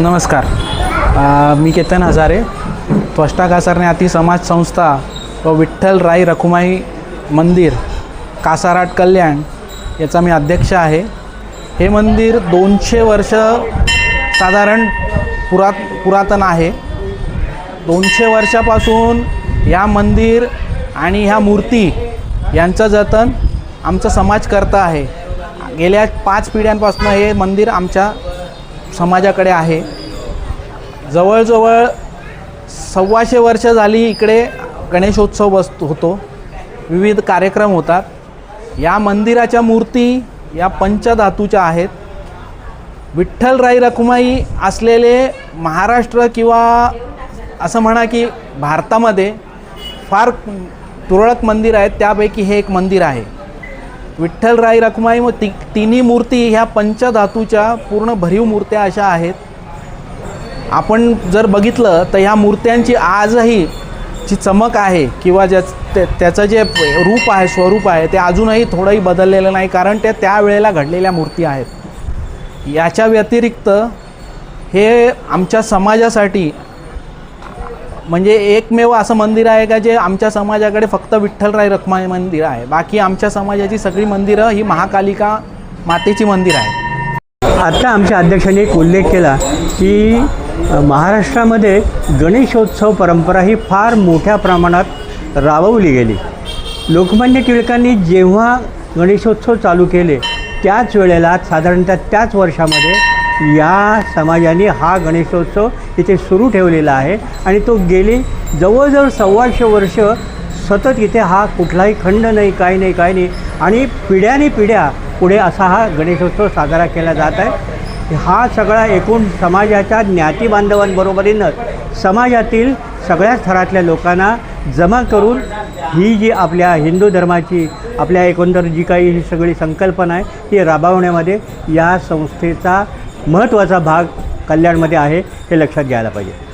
नमस्कार. मी केतन हजारे. त्वष्टा कासारने अति समाज संस्था व विठ्ठल राई रखुमाई मंदिर कासाराट कल्याण याचा मी अध्यक्ष आहे. हे मंदिर दोनशे वर्ष साधारण पुरात पुरातन आहे. दोनशे वर्षापासून या मंदिर आणि ह्या मूर्ती यांचं जतन आमचा समाज करता आहे. गेल्या पाच पिढ्यांपासून हे मंदिर आमच्या समाजाकडे आहे. जवळजवळ सव्वाशे वर्ष झाली इकडे गणेशोत्सव बस होतो. विविध कार्यक्रम होतात. या मंदिराच्या मूर्ती या पंचधातूच्या आहेत. विठ्ठलराई रखुमाई असलेले महाराष्ट्र किंवा असं म्हणा की भारतामध्ये फार तुरळक मंदिर आहेत. त्यापैकी हे एक मंदिर आहे. विठ्ठलराई रखुमाई व ती तिन्ही मूर्ती ह्या पंचधातूच्या पूर्ण भरीव मूर्त्या अशा आहेत. आपण जर बघितलं तर ह्या मूर्त्यांची आजही जी चमक आहे किंवा ज्या त्याचं जे रूप आहे स्वरूप आहे ते अजूनही थोडंही बदललेलं नाही कारण त्या त्यावेळेला घडलेल्या मूर्ती आहेत. याच्या व्यतिरिक्त हे आमच्या समाजासाठी म्हणजे एकमेव असं मंदिर आहे का जे आमच्या समाजाकडे फक्त विठ्ठलराय रखमाई मंदिर आहे? बाकी आमच्या समाजाची सगळी मंदिरं ही महाकालिका मातेची मंदिर आहे आत्ता आमच्या अध्यक्षांनी एक उल्लेख केला की महाराष्ट्रामध्ये गणेशोत्सव परंपरा ही फार मोठ्या प्रमाणात राबवली गेली. लोकमान्य टिळकांनी जेव्हा गणेशोत्सव चालू केले त्याच वेळेला साधारणतः त्याच वर्षामध्ये या समाजाने हा गणेशोत्सव इथे सुरू ठेवलेला आहे. आणि तो गेली जवळजवळ सव्वाशे वर्ष सतत इथे हा कुठलाही खंड नाही काही नाही काही नाही. आणि पिढ्याने पिढ्या पुढे असा हा गणेशोत्सव साजरा केला जात आहे. हा सगळा एकूण समाजाच्या ज्ञातीबांधवांबरोबरीनं समाजातील सगळ्या स्तरातल्या लोकांना जमा करून ही जी आपल्या हिंदू धर्माची आपल्या एकंदर जी काही ही सगळी संकल्पना आहे ती राबवण्यामध्ये या संस्थेचा महत्त्वाचा भाग कल्याणमध्ये आहे हे लक्षात घ्यायला पाहिजे.